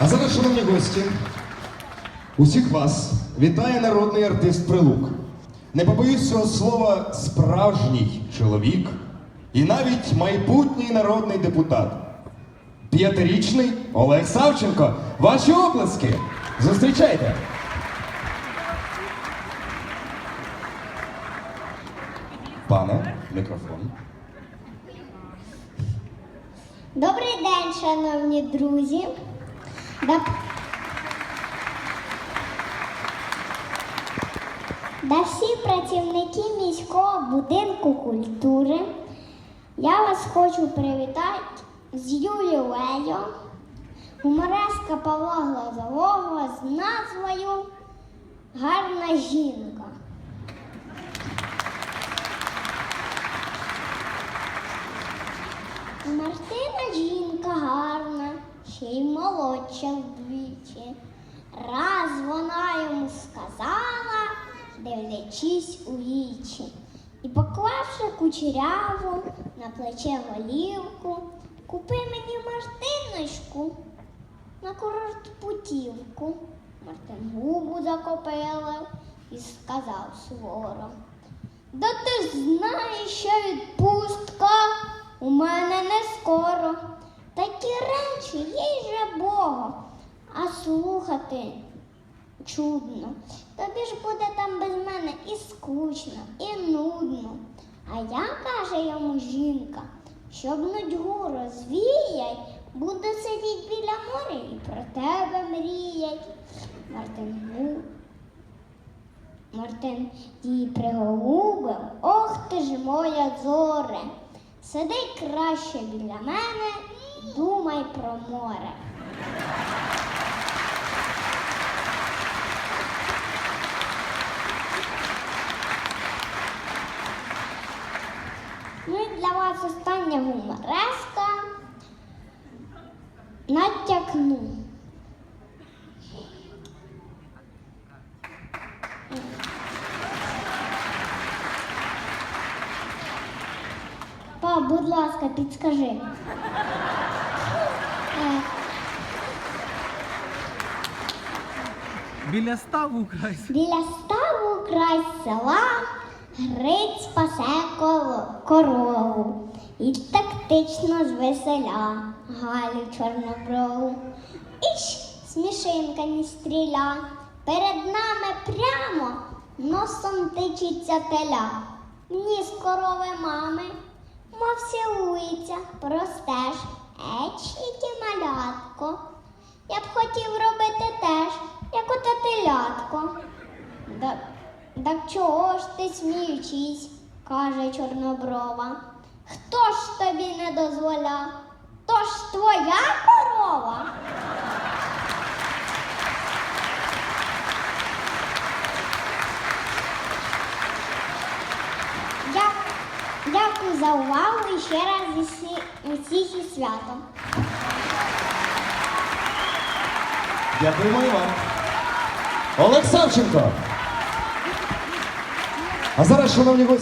А зараз, шановні гості, усіх вас вітає народний артист Прилук. Не побоюсь цього слова справжній чоловік і навіть майбутній народний депутат. П'ятирічний Олег Савченко. Ваші оплески! Зустрічайте! Пане, мікрофон. Добрий день, шановні друзі. Да... Да працівники міського будинку культури. Я вас хочу привітати з ювілею гумореска Павла Глазового з назвою Гарна жінка. Мартина жінка гарна, ще й молодша вдвічі. Раз вона йому сказала, дивлячись у вічі, і поклавши кучеряву на плече голівку, купи мені Мартиночку на курорт путівку. Мартин губу закопилив і сказав суворо. Да ти ж знаєш, що відпустка у мене не скоро. Їй же Бога, а слухати чудно. Тобі ж буде там без мене і скучно, і нудно. А я, каже йому жінка, щоб нудьгу розвіять, буду сидіти біля моря і про тебе мріять. Мартин Мартин її приголубив, ох ти ж моя зоре. Сиди краще біля мене, думай про море. Ну і для вас остання гумореска. Натякну. Па, будь ласка, підскажи. Біля ставу край. Біля ставу край села Гриць пасе корову і тактично звеселя Галю чорноброву. Іч, смішинка не стріля, перед нами прямо носом тичиться теля. Ні з корови мами, мов сілується, простеж, еч, яке малятко. Я б хотів робити теж, як оте телятко. Да, так чого ж ти сміючись, каже Чорноброва. Хто ж тобі не дозволя? То ж твоя корова. Дя- Дякую за увагу і ще раз усіх із святом. Дякуємо і вам. Олег А зараз, шановні гості.